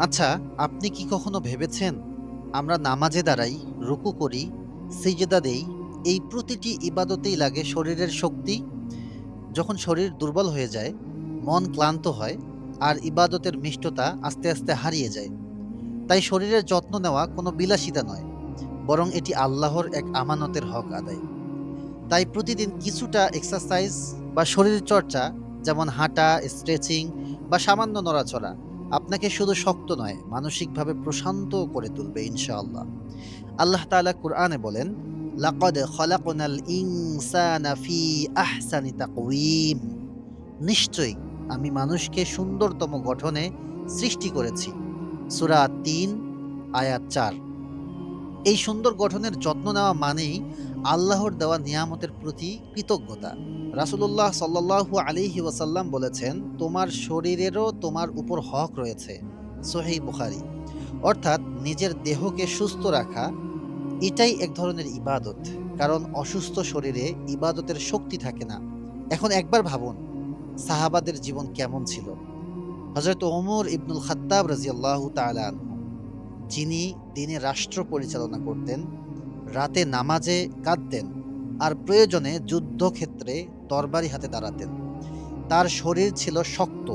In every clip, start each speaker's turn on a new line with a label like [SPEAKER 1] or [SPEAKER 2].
[SPEAKER 1] আচ্ছা আপনি কি কখনো ভেবেছেন আমরা নামাজে দাঁড়াই, রুকু করি, সিজদা দেই, এই প্রতিটি ইবাদতেই লাগে শরীরের শক্তি? যখন শরীর দুর্বল হয়ে যায়, মন ক্লান্ত হয়, আর ইবাদতের মিষ্টতা আস্তে আস্তে হারিয়ে যায়। তাই শরীরের যত্ন নেওয়া কোনো বিলাসিতা নয়, বরং এটি আল্লাহর এক আমানতের হক আদায়। তাই প্রতিদিন কিছুটা এক্সারসাইজ বা শরীর চর্চা যেমন হাঁটা স্ট্রেচিং বা সামান্য নড়াচড়া আপনাকে শুধু শক্ত নয়, মানসিকভাবে প্রশান্ত করে তুলবে ইনশাআল্লাহ। আল্লাহ তালা কুরআনে বলেন, লাকদ খলাকনাল ইনসানা ফি আহসানি তাকওয়িম। নিশ্চয়ই আমি মানুষকে সুন্দরতম গঠনে সৃষ্টি করেছি। সুরা তিন, আয়াত চার। এই সুন্দর গঠনের যত্ন নেওয়া মানেই আল্লাহর দেওয়া নিয়ামতের প্রতি কৃতজ্ঞতা। রাসূলুল্লাহ সাল্লাল্লাহু আলাইহি ওয়াসাল্লাম বলেছেন, তোমার শরীরেরও তোমার উপর হক রয়েছে। সোহেই বুখারি। অর্থাৎ নিজের দেহকে সুস্থ রাখা, এটাই এক ধরনের ইবাদত। কারণ অসুস্থ শরীরে ইবাদতের শক্তি থাকে না। এখন একবার ভাবুন, সাহাবাদের জীবন কেমন ছিল? হযরত ওমর ইবনুল খাত্তাব রাদিয়াল্লাহু তাআলা আনহু যিনি দিনে রাষ্ট্র পরিচালনা করতেন, রাতে নামাজে কাঁদতেন আর প্রয়োজনে যুদ্ধক্ষেত্রে তরবারি হাতে দাঁড়াতেন। তার শরীর ছিল শক্ত,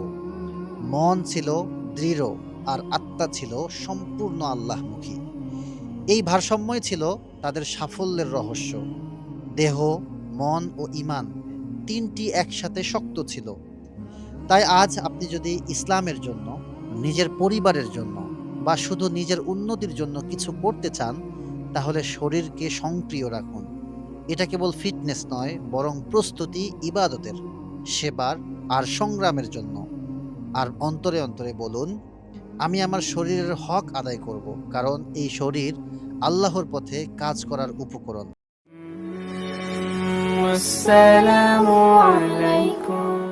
[SPEAKER 1] মন ছিল দৃঢ় আর আত্মা ছিল সম্পূর্ণ আল্লাহমুখী। এই ভারসাম্যই ছিল তাদের সাফল্যের রহস্য। দেহ, মন ও ইমান তিনটি একসাথে শক্ত ছিল। তাই আজ আপনি যদি ইসলামের জন্য, নিজের পরিবারের জন্য বা শুধু নিজের উন্নতির জন্য কিছু করতে চান, তাহলে শরীরকে সক্রিয় রাখুন। এটা কেবল ফিটনেস নয়, বরং প্রস্তুতি, ইবাদতের, সেবার আর সংগ্রামের জন্য। আর অন্তরে অন্তরে বলুন, আমি আমার শরীরের হক আদায় করব, কারণ এই শরীর আল্লাহর পথে কাজ করার উপকরণ।
[SPEAKER 2] আসসালামু আলাইকুম।